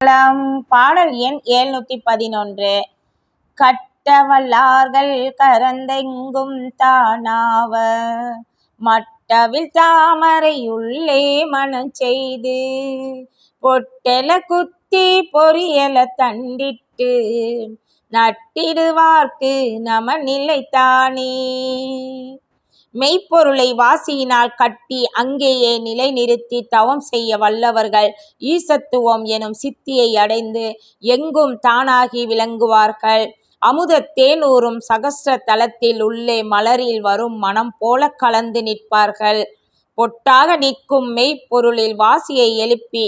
பலம். பாடல் எண் எழுநூத்தி பதினொன்று. கட்டவல்லார்கள் கரந்தெங்கும் தானாவ. மட்டவில் தாமரை உள்ளே மனம் செய்து பொட்டெல குத்தி பொரியல தண்டிட்டு நட்டிடுவார்க்கு நம நிலைத்தானே. மெய்ப்பொருளை வாசியினால் கட்டி அங்கேயே நிலைநிறுத்தி தவம் செய்ய வல்லவர்கள் ஈசத்துவம் எனும் சித்தியை அடைந்து எங்கும் தானாகி விளங்குவார்கள். அமுத தேனூரும் சகஸ்ர தலத்தில் உள்ளே மலரில் வரும் மனம் போல கலந்து நிற்பார்கள். பொட்டாக நிற்கும் மெய்ப்பொருளில் வாசியை எழுப்பி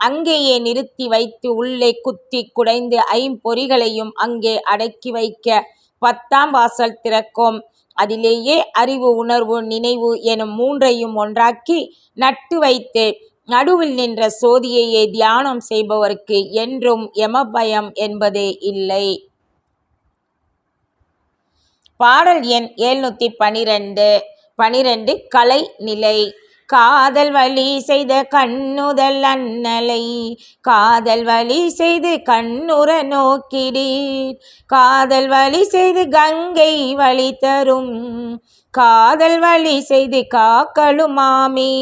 அங்கேயே நிறுத்தி வைத்து உள்ளே குத்தி குடைந்து ஐம்பொறிகளையும் அங்கே அடக்கி வைக்க பத்தாம் வாசல் திறக்கும். அதிலேயே அறிவு உணர்வு நினைவு எனும் மூன்றையும் ஒன்றாக்கி நட்டு வைத்து நடுவில் நின்ற சோதியையே தியானம் செய்பவருக்கு என்றும் எமபயம் என்பதே இல்லை. பாடல் எண் எழுநூத்தி பனிரெண்டு. பனிரெண்டு கலை நிலை. காதல் வழி செய்த கண்ணுதல் அண்ணலை காதல் வழி செய்து கண்ணுற நோக்கிடீர். காதல் வழி செய்து கங்கை வழி தரும் காதல் வழி செய்து காக்களுமாமே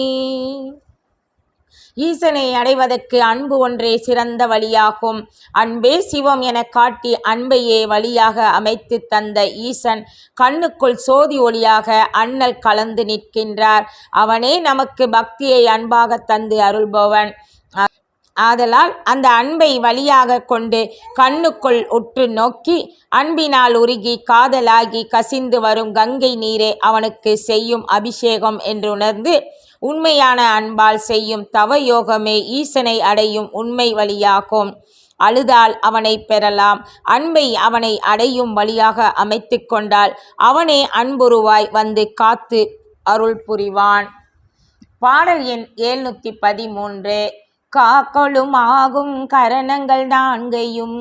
ஈசனை அடைவதற்கு அன்பு ஒன்றே சிறந்த வழியாகும். அன்பே சிவம் என காட்டி அன்பையே வழியாக அமைத்து தந்த ஈசன் கண்ணுக்குள் சோதி ஒளியாக அண்ணல் கலந்து நிற்கின்றார். அவனே நமக்கு பக்தியை அன்பாக தந்து அருள்பவன். ஆதலால் அந்த அன்பை வழியாக கொண்டு கண்ணுக்குள் உற்று நோக்கி அன்பினால் உருகி காதலாகி கசிந்து வரும் கங்கை நீரே அவனுக்கு செய்யும் அபிஷேகம் என்று உணர்ந்து உண்மையான அன்பால் செய்யும் தவ யோகமே ஈசனை அடையும் உண்மை வழியாகும். அழுதால் அவனை பெறலாம். அன்பை அவனை அடையும் வழியாக அமைத்து கொண்டால் அவனே அன்புருவாய் வந்து காத்து அருள் புரிவான். பாடல் எண் எழுநூத்தி பதிமூன்று. காக்களுமாகும் கரணங்கள் நான்கையும்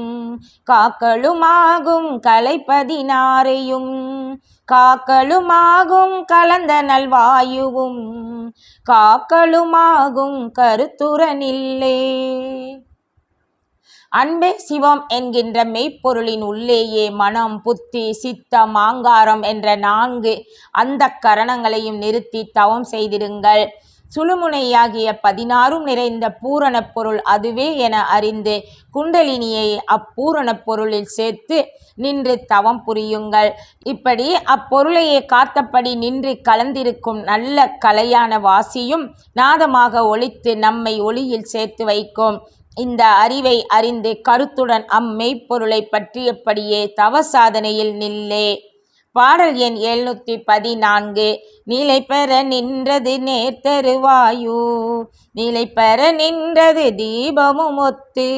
காக்களுமாகும் கலை பதினாறையும் காக்களுமாகும் கலந்த நல்வாயுவும் காக்களுமாகும் கருத்துரனில்லே. அன்பே சிவம் என்கின்ற மெய்ப்பொருளின் உள்ளேயே மனம் புத்தி சித்தம் ஆங்காரம் என்ற நான்கு அந்த கரணங்களையும் நிறுத்தி தவம் செய்திடுங்கள். சுழுமுனையாகிய பதினாறும் நிறைந்த பூரணப் பொருள் அதுவே என அறிந்து குண்டலினியை அப்பூரணப் பொருளில் சேர்த்து நின்று தவம் புரியுங்கள். இப்படி அப்பொருளையே காத்தபடி நின்று கலந்திருக்கும் நல்ல கலையான வாசியும் நாதமாக ஒழித்து நம்மை ஒளியில் சேர்த்து வைக்கும். இந்த அறிவை அறிந்து கருத்துடன் அம்மெய்ப்பொருளை பற்றியபடியே தவ சாதனையில் நில்லே. பாடல் எண் எழுநூத்தி பதினான்கு. நிலை பெற நின்றது நேர்த்தருவாயு நிலை பெற நின்றது தீபமும் ஒத்து.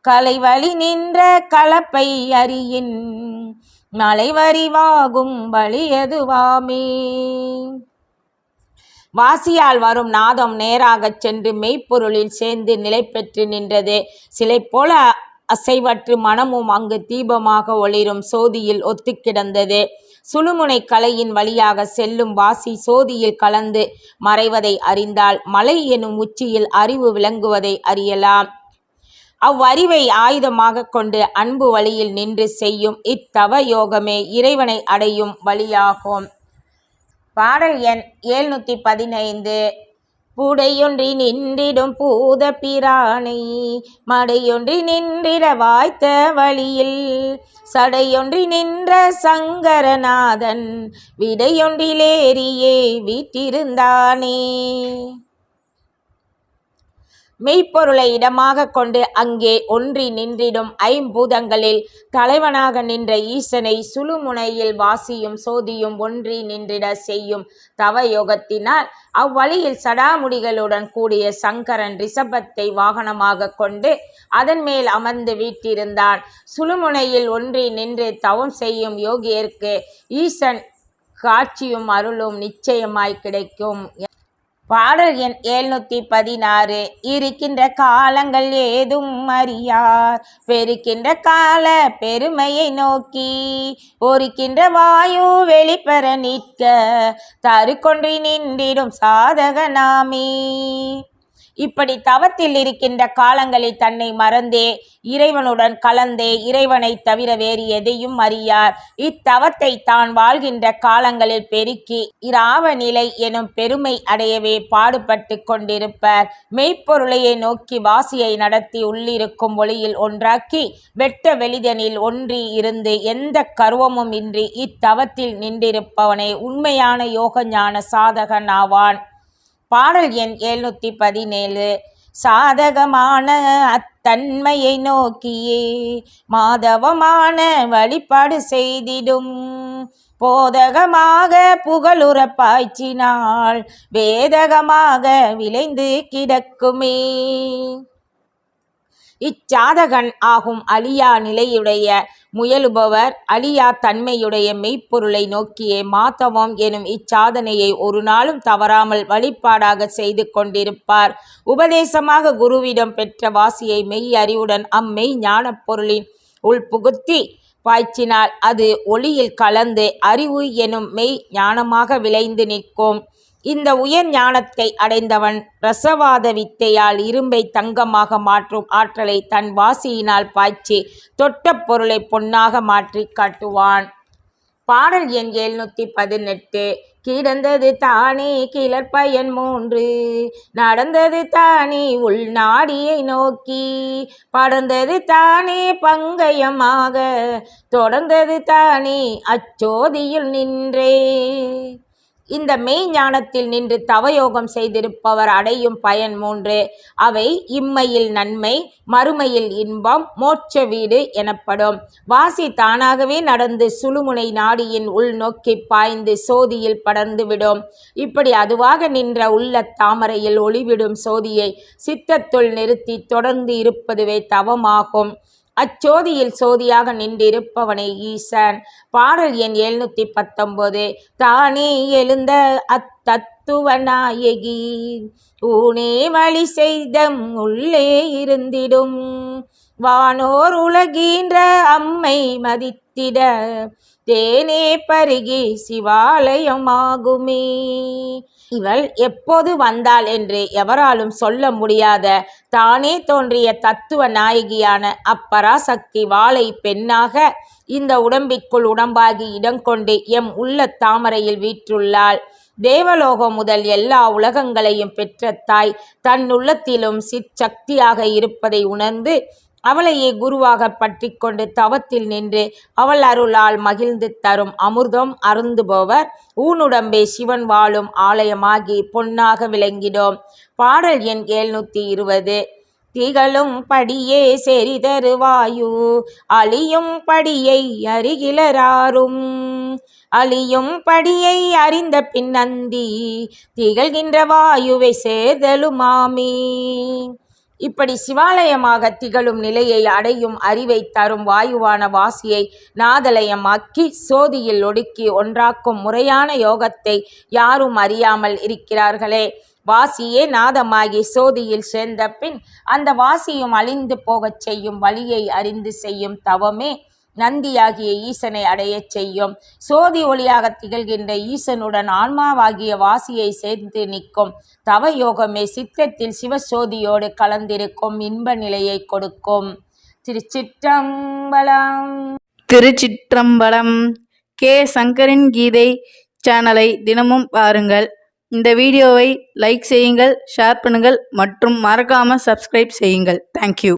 கலை வழி நின்ற கலப்பை அறியின். மலைவரிவாகும் வழியதுவாமே வாசியால் வரும் நாதம் நேராகச் சென்று மெய்ப்பொருளில் சேர்ந்து நிலை பெற்று நின்றது. சிலை போல அசைவற்று மனமும் அங்கு தீபமாக ஒளிரும் சோதியில் ஒத்து கிடந்தது சுழுமுனை கலையின் வழியாக செல்லும் வாசி சோதியில் கலந்து மறைவதை அறிந்தால் மலை எனும் உச்சியில் அறிவு விளங்குவதை அறியலாம். அவ்வறிவை ஆயுதமாக கொண்டு அன்பு வழியில் நின்று செய்யும் இத்தவ யோகமே இறைவனை அடையும் வழியாகும். பாடல் எண் எழுநூத்தி பதினைந்து. புடையொன்றி நின்றிடும் பூத பிரானை மடையொன்றி நின்றிட வாய்த்த வழியில் சடையொன்றி நின்ற சங்கரநாதன் விடையொன்றிலேறியே வீட்டிருந்தானே மெய்ப்பொருளை இடமாக கொண்டு அங்கே ஒன்றி நின்றிடும் ஐம்பூதங்களில் தலைவனாக நின்ற ஈசனை சுழுமுனையில் வாசியும் சோதியும் ஒன்றி நின்றிட செய்யும் தவ யோகத்தினால் அவ்வழியில் சடாமுடிகளுடன் கூடிய சங்கரன் ரிஷபத்தை வாகனமாக கொண்டு அதன் மேல் அமர்ந்து வீட்டிருந்தான் சுழுமுனையில் ஒன்றி நின்று தவம் செய்யும் யோகியருக்கு ஈசன் காட்சியும் அருளும் நிச்சயமாய் கிடைக்கும். பாடல் எண் எழுநூத்தி பதினாறு. இருக்கின்ற காலங்கள் ஏதும் அறியார். பெருக்கின்ற கால பெருமையை நோக்கி ஒருக்கின்ற வாயு வெளிப்பெற நிற்க. தருக்கொன்றி நின்றிடும் சாதக நாமி இப்படி தவத்தில் இருக்கின்ற காலங்களில் தன்னை மறந்தே இறைவனுடன் கலந்தே இறைவனை தவிர வேறு எதையும் அறியார். இத்தவத்தை தான் வாழ்கின்ற காலங்களில் பெருக்கி இராவ நிலை எனும் பெருமை அடையவே பாடுபட்டு கொண்டிருப்பர். மெய்ப்பொருளையை நோக்கி வாசியை நடத்தி உள்ளிருக்கும் ஒளியில் ஒன்றாக்கி வெட்ட வெளிதனில் ஒன்றி இருந்து எந்த கருவமும் இன்றி இத்தவத்தில் நின்றிருப்பவனே உண்மையான யோக ஞான சாதகன் ஆவான். பாடல் எண் எழுநூத்தி பதினேழு. சாதகமான அத்தன்மையை நோக்கியே மாதவமான வழிபாடு செய்திடும். போதகமாக புகழுற பாய்ச்சினால் வேதகமாக விளைந்து கிடக்குமே. இச்சாதகன் ஆகும் அழியா நிலையுடைய முயலுபவர் அழியா தன்மையுடைய மெய்ப்பொருளை நோக்கியே மாத்தவம் எனும் இச்சாதனையை ஒரு நாளும் தவறாமல் வழிபாடாக செய்து கொண்டிருப்பார். உபதேசமாக குருவிடம் பெற்ற வாசியை மெய் அறிவுடன் அம்மெய் ஞானப்பொருளின் உள்புகுத்தி பாய்ச்சினால் அது ஒளியில் கலந்து அறிவு எனும் மெய் ஞானமாக விளைந்து நிற்கும். இந்த உயர் ஞானத்தை அடைந்தவன் ரசவாத வித்தையால் இரும்பை தங்கமாக மாற்றும் ஆற்றலை தன் வாசியினால் பாய்ச்சி தொட்ட பொருளை பொன்னாக மாற்றி காட்டுவான். பாடல் எண் எழுநூத்தி பதினெட்டு. கிடந்தது தானே கிளற்பயன் மூன்று. நடந்தது தானே உள்நாடியை நோக்கி. படர்ந்தது தானே பங்கயமாக. தொடர்ந்தது தானே அச்சோதியில் நின்றே. இந்த மெய்ஞானத்தில் நின்று தவயோகம் செய்திருப்பவர் அடையும் பயன் மூன்று. அவை இம்மையில் நன்மை மறுமையில் இன்பம் மோட்ச வீடு எனப்படும். வாசி தானாகவே நடந்து சுழுமுனை நாடியின் உள் நோக்கி பாய்ந்து சோதியில் படர்ந்துவிடும். இப்படி அதுவாக நின்ற உள்ள தாமரையில் ஒளிவிடும் சோதியை சித்தத்துள் நிறுத்தி தொடர்ந்து இருப்பதுவே தவமாகும். அச்சோதியில் சோதியாக நின்றிருப்பவனை ஈசன். பாடல் எண் எழுநூத்தி பத்தொன்பது தானே எழுந்த அத்தத்துவ நாயகி ஊனே வழி செய்தம் உள்ளே இருந்திடும். வானோர் உலகின்ற அம்மை மதித்திட தேனே பருகி சிவாலயமாகுமே. இவள் எப்போது வந்தாள் என்று எவராலும் சொல்ல முடியாத தானே தோன்றிய தத்துவ நாயகியான அப்பராசக்தி வாளை பெண்ணாக இந்த உடம்பிற்குள் உடம்பாகி இடங்கொண்டு எம் உள்ள தாமரையில் வீற்றுள்ளாள். தேவலோகம் முதல் எல்லா உலகங்களையும் பெற்ற தாய் தன் உள்ளத்திலும் சிற்சக்தியாக இருப்பதை உணர்ந்து அவளையே குருவாக பற்றி கொண்டு தவத்தில் நின்று அவள் அருளால் மகிழ்ந்து தரும் அமிர்தம் அருந்துபவர். ஊனுடம்பே சிவன் வாழும் ஆலயமாகி பொன்னாக விளங்கிடும். பாடல் எண் எழுநூத்தி இருபது. திகழும் படியே செறிதருவாயு அழியும் படியை அருகிலராரும் அழியும் படியை அறிந்த பின் நந்தி திகழ்கின்ற வாயுவை சேர்தலுமாமே. இப்படி சிவாலயமாக திகழும் நிலையை அடையும் அறிவை தரும் வாயுவான வாசியை நாதலயமாக்கி சோதியில் ஒடுக்கி ஒன்றாக்கும் முறையான யோகத்தை யாரும் அறியாமல் இருக்கிறார்களே. வாசியே நாதமாகி சோதியில் சேர்ந்த பின் அந்த வாசியும் அழிந்து போகச் செய்யும் வழியை அறிந்து செய்யும் தவமே. நந்தியாகிய ஈசனை அடையச் செய்யும். சோதி ஒளியாக திகழ்கின்ற ஈசனுடன் ஆன்மாவாகிய வாசியை சேர்ந்து நிற்கும். தவ யோகமே சித்தத்தில் சிவசோதியோடு கலந்திருக்கும் இன்ப நிலையை கொடுக்கும். திருச்சிற்றம்பலம். திருச்சிற்றம்பலம். கே. சங்கரின் கீதை சேனலை தினமும் பாருங்கள். இந்த வீடியோவை லைக் செய்யுங்கள் ஷேர் பண்ணுங்கள் மற்றும் மறக்காமல் சப்ஸ்கிரைப் செய்யுங்கள். தேங்க்யூ